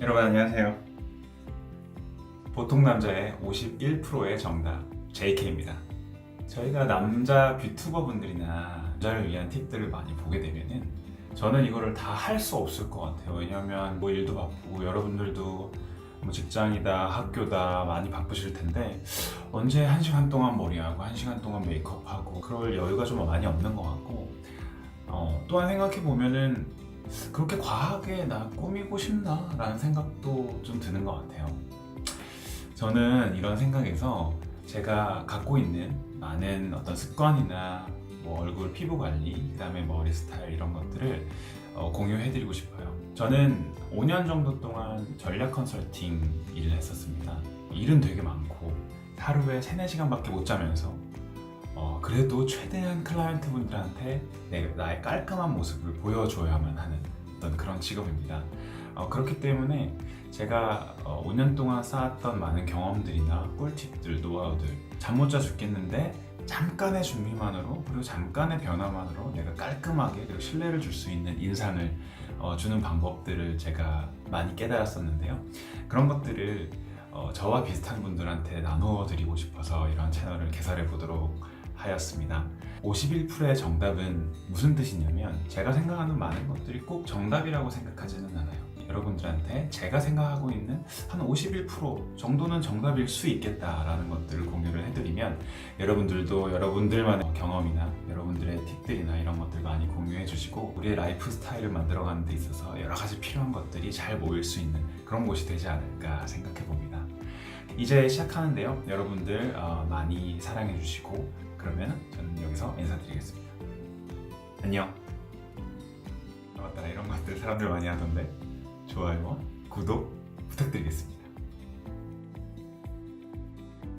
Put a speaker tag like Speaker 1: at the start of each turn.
Speaker 1: 여러분 안녕하세요. 보통 남자의 51%의 정답 JK입니다. 저희가 남자 뷰튜버 분들이나 남자를 위한 팁들을 많이 보게 되면은 저는 이거를 다 할 수 없을 것 같아요. 왜냐면 뭐 일도 바쁘고 여러분들도 뭐 직장이다 학교다 많이 바쁘실 텐데 언제 한 시간 동안 머리하고 한 시간 동안 메이크업하고 그럴 여유가 좀 많이 없는 것 같고 어, 또한 생각해 보면은 그렇게 과하게 나 꾸미고 싶나? 라는 생각도 좀 드는 것 같아요. 저는 이런 생각에서 제가 갖고 있는 많은 어떤 습관이나 뭐 얼굴 피부 관리, 그 다음에 머리 스타일 이런 것들을 어, 공유해드리고 싶어요. 저는 5년 정도 동안 전략 컨설팅 일을 했었습니다. 일은 되게 많고 하루에 3, 4시간밖에 못 자면서 어, 그래도 최대한 클라이언트 분들한테 내, 나의 깔끔한 모습을 보여줘야만 하는 어떤 그런 직업입니다. 어, 그렇기 때문에 제가 어, 5년 동안 쌓았던 많은 경험들이나 꿀팁들, 노하우들 잠 못 자 죽겠는데 잠깐의 준비만으로 그리고 잠깐의 변화만으로 내가 깔끔하게 그리고 신뢰를 줄 수 있는 인상을 어, 주는 방법들을 제가 많이 깨달았었는데요. 그런 것들을 어, 저와 비슷한 분들한테 나누어 드리고 싶어서 이런 채널을 개설해 보도록 하였습니다. 51%의 정답은 무슨 뜻이냐면 제가 생각하는 많은 것들이 꼭 정답이라고 생각하지는 않아요. 여러분들한테 제가 생각하고 있는 한 51% 정도는 정답일 수 있겠다라는 것들을 공유를 해드리면 여러분들도 여러분들만의 경험이나 여러분들의 팁들이나 이런 것들 많이 공유해 주시고 우리의 라이프 스타일을 만들어가는 데 있어서 여러 가지 필요한 것들이 잘 모일 수 있는 그런 곳이 되지 않을까 생각해 봅니다. 이제 시작하는데요. 여러분들 어, 많이 사랑해 주시고 그러면 저는 여기서 인사드리겠습니다. 안녕. 아, 맞다 이런 것들 사람들 많이 하던데 좋아요와 구독 부탁드리겠습니다.